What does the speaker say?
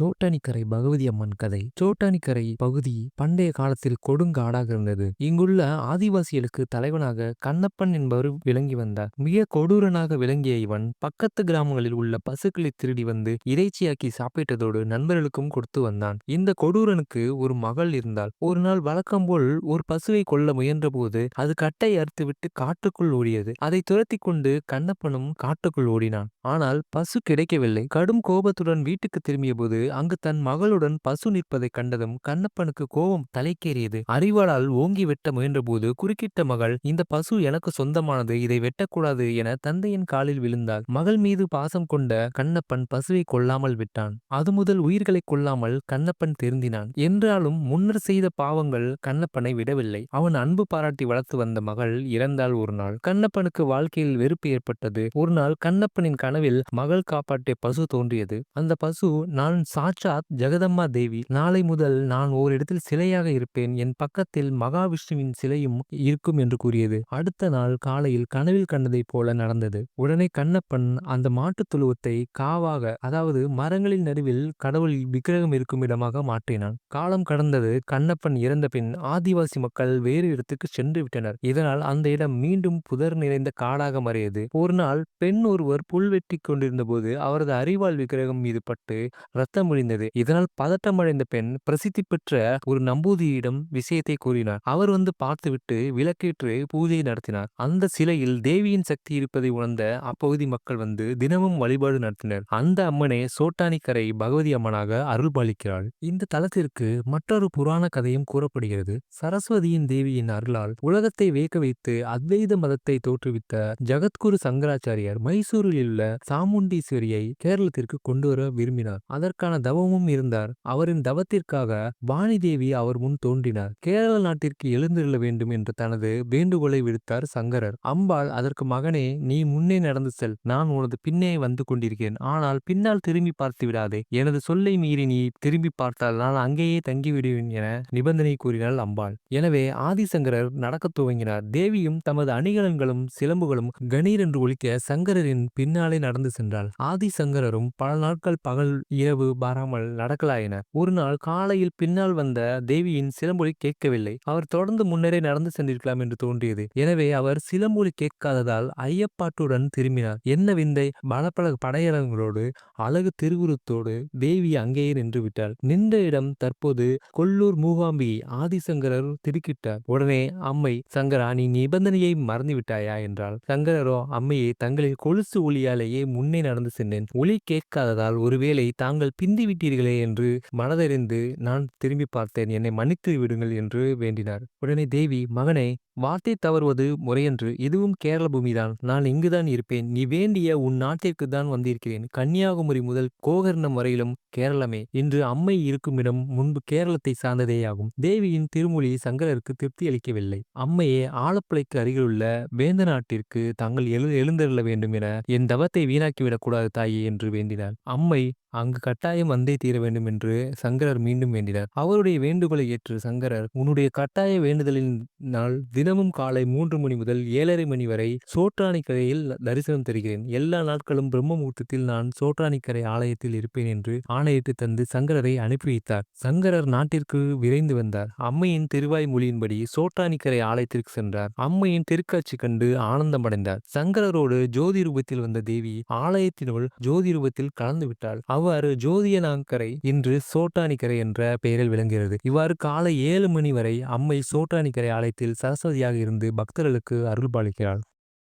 சோட்டானிக்கரை பகவதி அம்மன் கதை. சோட்டானிக்கரை பகுதி பண்டைய காலத்தில் கொடுங்காடாக இருந்தது. இங்குள்ள ஆதிவாசிகளுக்கு தலைவனாக கண்ணப்பன் என்பவர் விளங்கி வந்தார். மிக கொடூரனாக விளங்கிய இவன் பக்கத்து கிராமங்களில் உள்ள பசுக்களை திருடி வந்து இறைச்சியாக்கி சாப்பிட்டதோடு நண்பர்களுக்கும் கொடுத்து வந்தான். இந்த கொடூரனுக்கு ஒரு மகள் இருந்தாள். ஒரு நாள் வழக்கம் போல் ஒரு பசுவை கொல்ல முயன்றபோது அது கட்டை அறுத்துவிட்டு காட்டுக்குள் ஓடியது. அதை துரத்தி கொண்டு கண்ணப்பனும் காட்டுக்குள் ஓடினான். ஆனால் பசு கிடைக்கவில்லை. கடும் கோபத்துடன் வீட்டுக்கு திரும்பியபோது அங்கு தன் மகளுடன் பசு நிற்பதைக் கண்டதும் கண்ணப்பனுக்கு கோபம் தலைக்கேறியது. அறிவாளால் ஓங்கி வெட்ட முயன்றபோது குறுக்கிட்ட மகள் இந்த பசு எனக்கு சொந்தமானது இதை வெட்டக்கூடாது என தந்தையின் காலில் விழுந்தாள். மகள் மீது பாசம் கொண்ட கண்ணப்பன் பசுவை கொல்லாமல் விட்டான். அது முதல் உயிர்களை கொல்லாமல் கண்ணப்பன் திருந்தினான். என்றாலும் முன்னர் செய்த பாவங்கள் கண்ணப்பனை விடவில்லை. அவன் அன்பு பாராட்டி வளர்த்து வந்த மகள் இறந்தாள் ஒரு நாள். கண்ணப்பனுக்கு வாழ்க்கையில் வெறுப்பு ஏற்பட்டது. ஒரு நாள் கண்ணப்பனின் கனவில் மகள் காப்பாற்றிய பசு தோன்றியது. அந்த பசு நான் சாட்சாத் ஜெகதம்மா தேவி நாளை முதல் நான் ஓரிடத்தில் சிலையாக இருப்பேன். என் பக்கத்தில் மகாவிஷ்ணுவின் சிலையும் இருக்கும் என்று கூறியது. அடுத்த நாள் காலையில் கனவில் கண்டதைப் போல நடந்தது. உடனே கண்ணப்பன் அந்த மாட்டுத் தொழுவத்தை காவாக அதாவது மரங்களின் நடுவில் கடவுள் விக்கிரகம் இருக்கும் இடமாக மாற்றினான். காலம் கடந்தது. கண்ணப்பன் இறந்த பின் ஆதிவாசி மக்கள் வேறு இடத்துக்கு சென்று விட்டனர். இதனால் அந்த இடம் மீண்டும் புதர் நிறைந்த காடாக மறையது. ஒரு நாள் பெண் ஒருவர் புல் வெட்டி கொண்டிருந்த போது அவரது அறிவாள் விக்கிரகம் மீது பட்டு ரத்தம் முடிந்தது இதனால் பதட்டமடைந்த பெண் பிரசித்தி பெற்ற ஒரு நம்பூதியிடம் விஷயத்தை கூறினார். அவர் வந்து பார்த்துவிட்டு விளக்கேற்று பூஜை நடத்தினார். அந்த சிலையில் தேவியின் சக்தி இருப்பதை உணர்ந்த அப்பகுதி மக்கள் வந்து தினமும் வழிபாடு நடத்தினர். அந்த அம்மனை சோட்டானிக்கரை பகவதி அம்மனாக அருள்பாலிக்கிறாள். இந்த தலத்திற்கு மற்றொரு புராண கதையும் கூறப்படுகிறது. சரஸ்வதியின் தேவியின் அருளால் உலகத்தை வேக்க வைத்து அத்வைத மதத்தை தோற்றுவித்த ஜகத்குரு சங்கராச்சாரியார் மைசூரில் உள்ள சாமுண்டீஸ்வரியை கேரளத்திற்கு கொண்டு வர விரும்பினார். அதற்கான தவமும் இருந்தார். அவரின் தவத்திற்காக வாணி தேவி அவர் முன் தோன்றினார். கேரள நாட்டிற்கு எழுந்திருள்ள வேண்டும் என்று தனது வேண்டுகோளை விடுத்தார் சங்கரர். அம்பாள் அதற்கு மகனே நீ முன்னே நடந்து செல். நான் உனது பின்னே வந்து கொண்டிருக்கிறேன். ஆனால் பின்னால் திரும்பி பார்த்து விடாதே. எனது சொல்லை மீறி நீ திரும்பி பார்த்தால் நான் அங்கேயே தங்கிவிடுவேன் என நிபந்தனை கூறினாள் அம்பாள். எனவே ஆதிசங்கரர் நடக்கத் துவங்கினார். தேவியும் தமது அணிகலன்களும் சிலம்புகளும் கணீர் என்று ஒழிக்க சங்கரரின் பின்னாலே நடந்து சென்றாள். ஆதிசங்கரரும் பல நாட்கள் பகல் இரவு பாராமல் நடக்கலாயின. ஒரு நாள் காலையில் பின்னால் வந்த தேவியின் சிலம்பொலி கேட்கவில்லை. அவர் தொடர்ந்து முன்னரே நடந்து சென்றிருக்கலாம் என்று தோன்றியது. எனவே அவர் சிலம்பொலி கேட்காததால் ஐயப்பாட்டுடன் திரும்பினார். என்ன விந்தை? பல பல படையலங்களோடு அழகு திருவுருத்தோடு தேவி அங்கேயே நின்று விட்டாள். நின்ற இடம் தற்போது கொல்லூர் மூகாம்பி ஆதிசங்கரர் திருக்கிட்டார் உடனே அம்மை சங்கரா நீ நிபந்தனையை மறந்து விட்டாயா? என்றால் சங்கரரோ அம்மையை தங்களின் கொலுசு ஒளியாலேயே முன்னே நடந்து சென்றேன். ஒளி கேட்காததால் ஒருவேளை தாங்கள் பிந்தி விட்டீர்களே என்று மனதறிந்து நான் திரும்பி பார்த்தேன். என்னை மன்னித்து விடுங்கள் என்று வேண்டினார். உடனே தேவி மகனே வார்த்தை தவறுவது முறையன்று. இதுவும் கேரள பூமிதான். நான் இங்குதான் இருப்பேன். நீ வேண்டிய உன் நாட்டிற்கு தான் வந்திருக்கிறேன். கன்னியாகுமரி முதல் கோகர்ணம் வரையிலும் கேரளமே. இன்று அம்மை இருக்குமிடம் முன்பு கேரளத்தை சார்ந்ததேயாகும். தேவியின் திருமொழி சங்கரருக்கு திருப்தி அளிக்கவில்லை. அம்மையே ஆலப்புழைக்கு அருகிலுள்ள வேந்த நாட்டிற்கு தாங்கள் எழு எழுந்தருள வேண்டும் என என் தவத்தை வீணாக்கிவிடக் கூடாது தாயே என்று வேண்டினார். அம்மை அங்கு கட்டாயம் வந்தே தீர வேண்டும் என்று சங்கரர் மீண்டும் வேண்டினார். அவருடைய வேண்டுகோளை ஏற்று சங்கரர் உன்னுடைய கட்டாய வேண்டுதலின் நாள் தினமும் காலை மூன்று மணி முதல் ஏழரை மணி வரை சோற்றானிக்கரையில் தரிசனம் தருகிறேன். எல்லா நாட்களும் பிரம்ம முகூர்த்தத்தில் நான் சோற்றானிக்கரை ஆலயத்தில் இருப்பேன் என்று ஆணையிட்டு தந்து சங்கரரை அனுப்பி வைத்தார். சங்கரர் நாட்டிற்கு விரைந்து வந்தார். அம்மையின் திருவாய் மொழியின்படி சோற்றானிக்கரை ஆலயத்திற்கு சென்றார். அம்மையின் திருக்காட்சி கண்டு ஆனந்தமடைந்தார். சங்கரரோடு ஜோதி ரூபத்தில் வந்த தேவி ஆலயத்தினுள் ஜோதி ரூபத்தில் கலந்து விட்டாள் அவ்வாறு ஜோதியனாங்கரை இன்று சோட்டானிக்கரை என்ற பெயரில் விளங்குகிறது. இவ்வாறு காலை ஏழு மணி வரை அம்மை சோட்டானிக்கரை ஆலயத்தில் சரஸ்வதியாக இருந்து பக்தர்களுக்கு அருள்பாலிக்கிறாள்.